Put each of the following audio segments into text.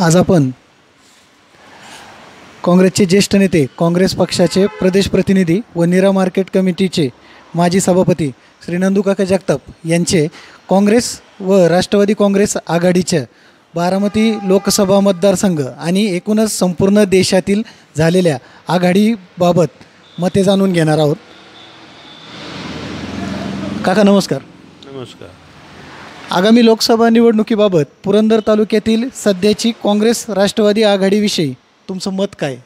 आज आपण काँग्रेसचे ज्येष्ठ नेते काँग्रेस पक्षाचे प्रदेश प्रतिनिधी व नीरा मार्केट कमिटीचे माजी सभापती श्री नंदूकाका जगताप यांचे काँग्रेस व राष्ट्रवादी काँग्रेस आघाडीच्या बारामती लोकसभा मतदारसंघ आणि एकूणच संपूर्ण देशातील झालेल्या आघाडीबाबत मते जाणून घेणार आहोत. काका नमस्कार. नमस्कार. आगामी लोकसभा निवडणुकीबाबत पुरंदर तालुक्यातील सध्याची काँग्रेस राष्ट्रवादी आघाडीविषयी तुमचं मत काय?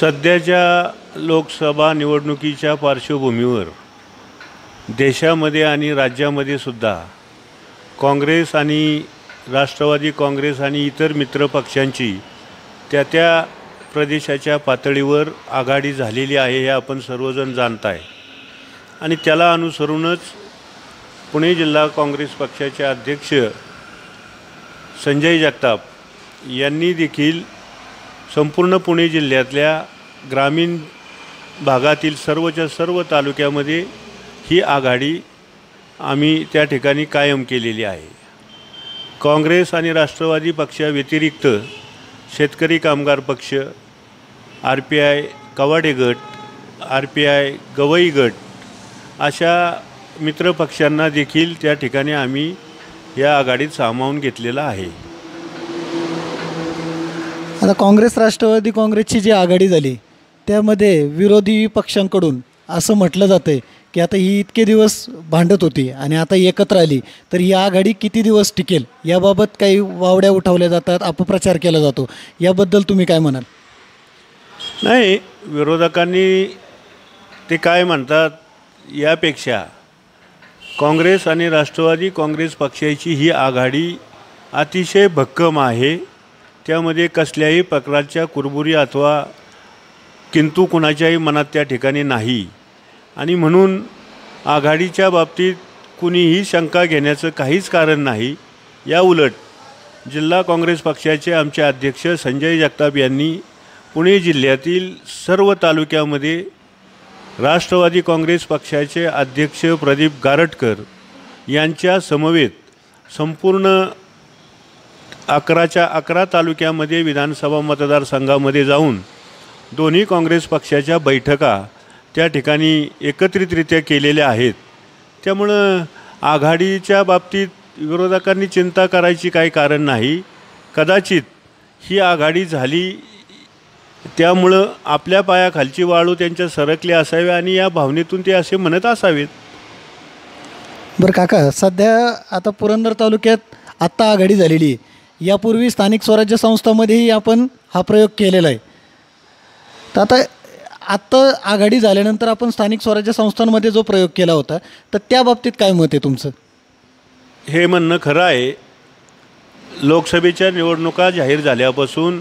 सध्याच्या लोकसभा निवडणुकीच्या पार्श्वभूमीवर देशामध्ये आणि राज्यामध्ये सुद्धा काँग्रेस आणि राष्ट्रवादी काँग्रेस आणि इतर मित्र पक्षांची त्या त्या प्रदेशाच्या पातळीवर आघाडी झालेली आहे हे आपण सर्वजण जाणत आहे आणि त्याला अनुसरूनच पुणे जिल्हा काँग्रेस पक्षाचे अध्यक्ष संजय जगताप यांनी देखील संपूर्ण पुणे जिल्ह्यातल्या ग्रामीण भागातील सर्वच्या सर्व तालुक्यामध्ये ही आघाडी आम्ही त्या ठिकाणी कायम केलेली आहे. काँग्रेस आणि राष्ट्रवादी पक्षाव्यतिरिक्त शेतकरी कामगार पक्ष आर पी आय कवाडे गट आर पी आय गवई गट अशा मित्रपक्षांना देखील त्या ठिकाणी आम्ही या आघाडीत सामावून घेतलेला आहे. आता काँग्रेस राष्ट्रवादी काँग्रेसची जी आघाडी झाली त्यामध्ये विरोधी पक्षांकडून असं म्हटलं जातं आहे की आता ही इतके दिवस भांडत होती आणि आता एकत्र आली तर ही आघाडी किती दिवस टिकेल? याबाबत काही वावड्या उठवल्या जातात अपप्रचार केला जातो. याबद्दल तुम्ही काय म्हणाल? नाही विरोधकांनी ते काय म्हणतात यापेक्षा काँग्रेस आणि राष्ट्रवादी काँग्रेस पक्षाची ही आघाडी अतिशय भक्कम आहे. त्यामध्ये कसल्याही प्रकारच्या कुरबुरी अथवा किंतु कुणाच्याही मनात त्या ठिकाणी नाही. आणि म्हणून आघाडीच्या बाबतीत कुणीही शंका घेण्याचं काहीच कारण नाही. या उलट जिल्हा काँग्रेस पक्षाचे आमचे अध्यक्ष संजय जगताप यांनी पुणे जिल्ह्यातील सर्व तालुक्यामध्ये राष्ट्रवादी काँग्रेस पक्षाचे अध्यक्ष प्रदीप गारटकर यांच्या समवेत संपूर्ण अकराच्या अकरा तालुक्यामध्ये विधानसभा मतदारसंघामध्ये जाऊन दोन्ही काँग्रेस पक्षाच्या बैठका त्या ठिकाणी एकत्रितरित्या केलेल्या आहेत. त्यामुळं आघाडीच्या बाबतीत विरोधकांनी चिंता करायची काही कारण नाही. कदाचित ही आघाडी झाली त्यामुळं आपल्या पायाखालची वाळू त्यांच्या सरकली असावी आणि या भावनेतून ते असे म्हणत असावेत. बरं काका सध्या आता पुरंदर तालुक्यात आत्ता आघाडी झालेली आहे. यापूर्वी स्थानिक स्वराज्य संस्थांमध्येही आपण हा प्रयोग केलेला आहे. तर आता आत्ता आघाडी झाल्यानंतर आपण स्थानिक स्वराज्य संस्थांमध्ये जो प्रयोग केला होता तर त्या बाबतीत काय मत आहे तुमचं? हे म्हणणं खरं आहे. लोकसभेच्या निवडणुका जाहीर झाल्यापासून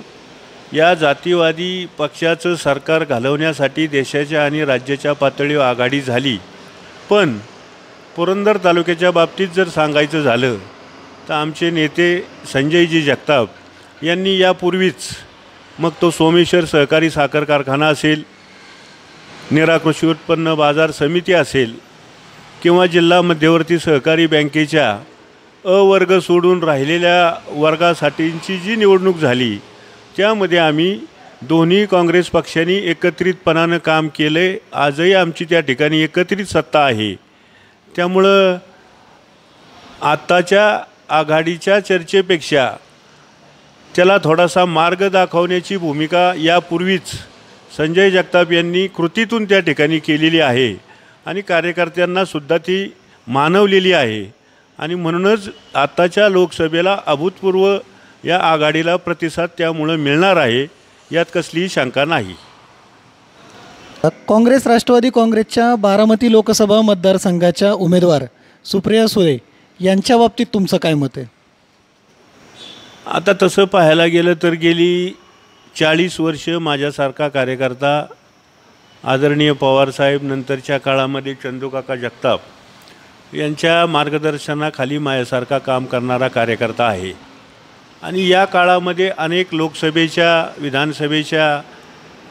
या जातीवादी पक्षाचं सरकार घालवण्यासाठी देशाच्या आणि राज्याच्या पातळीवर आघाडी झाली. पण पुरंदर तालुक्याच्या बाबतीत जर सांगायचं झालं तर आमचे नेते संजयजी जगताप यांनी यापूर्वीच मग तो सोमेश्वर सहकारी साखर कारखाना असेल निरा कृषी उत्पन्न बाजार समिती असेल किंवा जिल्हा मध्यवर्ती सहकारी बँकेच्या अ वर्ग सोडून राहिलेल्या वर्गासाठीची जी निवडणूक झाली त्यामध्ये आम्ही दोन्ही काँग्रेस पक्षांनी एकत्रितपणानं काम केलं आहे आजही आमची त्या ठिकाणी एकत्रित सत्ता आहे. त्यामुळं आत्ताच्या आघाडीच्या चर्चेपेक्षा त्याला थोडासा मार्ग दाखवण्याची भूमिका यापूर्वीच संजय जगताप यांनी कृतीतून त्या ठिकाणी केलेली आहे. आणि कार्यकर्त्यांनासुद्धा ती मानवलेली आहे. आणि म्हणूनच आत्ताच्या लोकसभेला अभूतपूर्व या आघाडीला प्रतिसाद त्यामुळं मिळणार आहे यात कसलीही शंका नाही. काँग्रेस राष्ट्रवादी काँग्रेसच्या बारामती लोकसभा मतदारसंघाच्या उमेदवार सुप्रिया सुळे यांच्या बाबतीत तुमचं काय मत आहे? आता तसं पाहायला गेलं तर गेली चाळीस वर्ष माझ्यासारखा कार्यकर्ता आदरणीय पवारसाहेब नंतरच्या काळामध्ये चंदूकाका जगताप यांच्या मार्गदर्शनाखाली माझ्यासारखा काम करणारा कार्यकर्ता आहे. आणि या काळामध्ये अनेक लोकसभेच्या विधानसभेच्या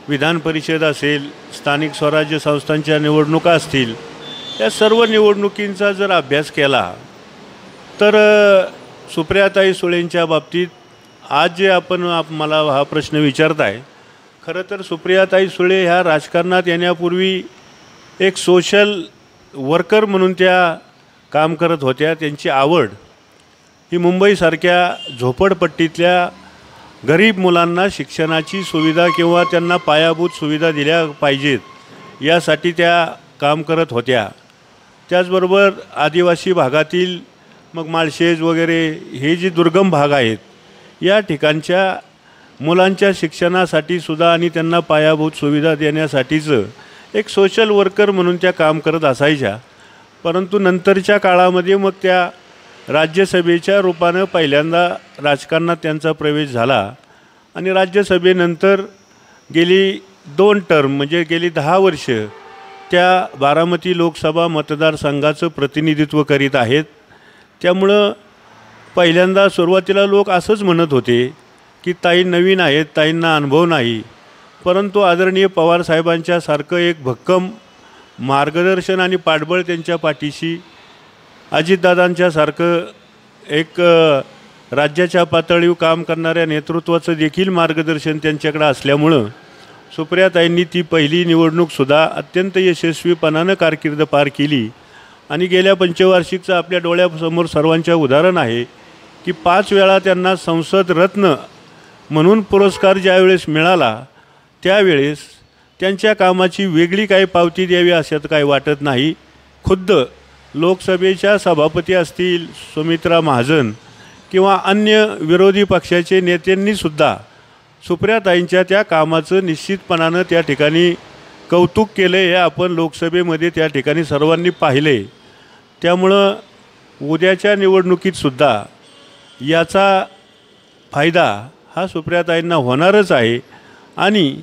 विधान परिषद असेल स्थानिक स्वराज्य संस्थांच्या निवडणुका असतील या सर्व निवडणुकींचा जर अभ्यास केला तर सुप्रियाताई सुळेंच्या बाबतीत आज जे आपण आप मला हा प्रश्न विचारताय खरं तर सुप्रियाताई सुळे ह्या राजकारणात येण्यापूर्वी एक सोशल वर्कर म्हणून त्या काम करत होत्या त्यांची आवड ही मुंबईसारख्या झोपडपट्टीतल्या गरीब मुलांना शिक्षणाची सुविधा किंवा त्यांना पायाभूत सुविधा दिल्या पाहिजेत यासाठी त्या काम करत होत्या. त्याचबरोबर आदिवासी भागातील मग माळशेज वगैरे हे जे दुर्गम भाग आहेत या ठिकाणच्या मुलांच्या शिक्षणासाठी सुद्धा आणि त्यांना पायाभूत सुविधा देण्यासाठीचं एक सोशल वर्कर म्हणून त्या काम करत असायच्या. परंतु नंतरच्या काळामध्ये मग त्या राज्यसभेच्या रूपानं पहिल्यांदा राजकारणात त्यांचा प्रवेश झाला आणि राज्यसभेनंतर गेली दोन टर्म म्हणजे गेली दहा वर्ष त्या बारामती लोकसभा मतदारसंघाचं प्रतिनिधित्व करीत आहेत. त्यामुळं पहिल्यांदा सुरुवातीला लोक असंच म्हणत होते की ताई नवीन आहेत ताईंना अनुभव नाही. परंतु आदरणीय पवारसाहेबांच्यासारखं एक भक्कम मार्गदर्शन आणि पाठबळ त्यांच्या पाठीशी अजितदादांच्यासारखं एक राज्याच्या पातळीवर काम करणाऱ्या नेतृत्वाचं देखील मार्गदर्शन त्यांच्याकडं असल्यामुळं सुप्रियाताईंनी ती पहिली निवडणूकसुद्धा अत्यंत यशस्वीपणानं कारकीर्द पार केली. आणि गेल्या पंचवार्षिकचं आपल्या डोळ्यासमोर सर्वांच्या उदाहरण आहे की पाच वेळा त्यांना संसद रत्न म्हणून पुरस्कार ज्यावेळेस मिळाला त्यावेळेस त्यांच्या कामाची वेगळी काही पावती द्यावी असं काही वाटत नाही. खुद्द लोकसभेच्या सभापती असतील सुमित्रा महाजन किंवा अन्य विरोधी पक्षाचे नेत्यांनीसुद्धा सुप्रियाताईंच्या त्या कामाचं निश्चितपणानं त्या ठिकाणी कौतुक केलं हे आपण लोकसभेमध्ये त्या ठिकाणी सर्वांनी पाहिले. त्यामुळं उद्याच्या निवडणुकीतसुद्धा याचा फायदा हा सुप्रियाताईंना होणारच आहे आणि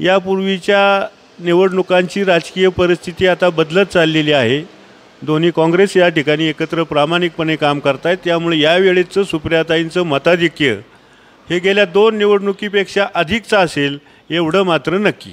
यापूर्वीच्या निवडणुकांची राजकीय परिस्थिती आता बदलत चाललेली आहे. दोन्ही काँग्रेस या ठिकाणी एकत्र प्रामाणिकपणे काम करतायत. त्यामुळे यावेळेचं सुप्रियाताईंचं मताधिक्य हे गेल्या दोन निवडणुकीपेक्षा अधिकचं असेल एवढं मात्र नक्की.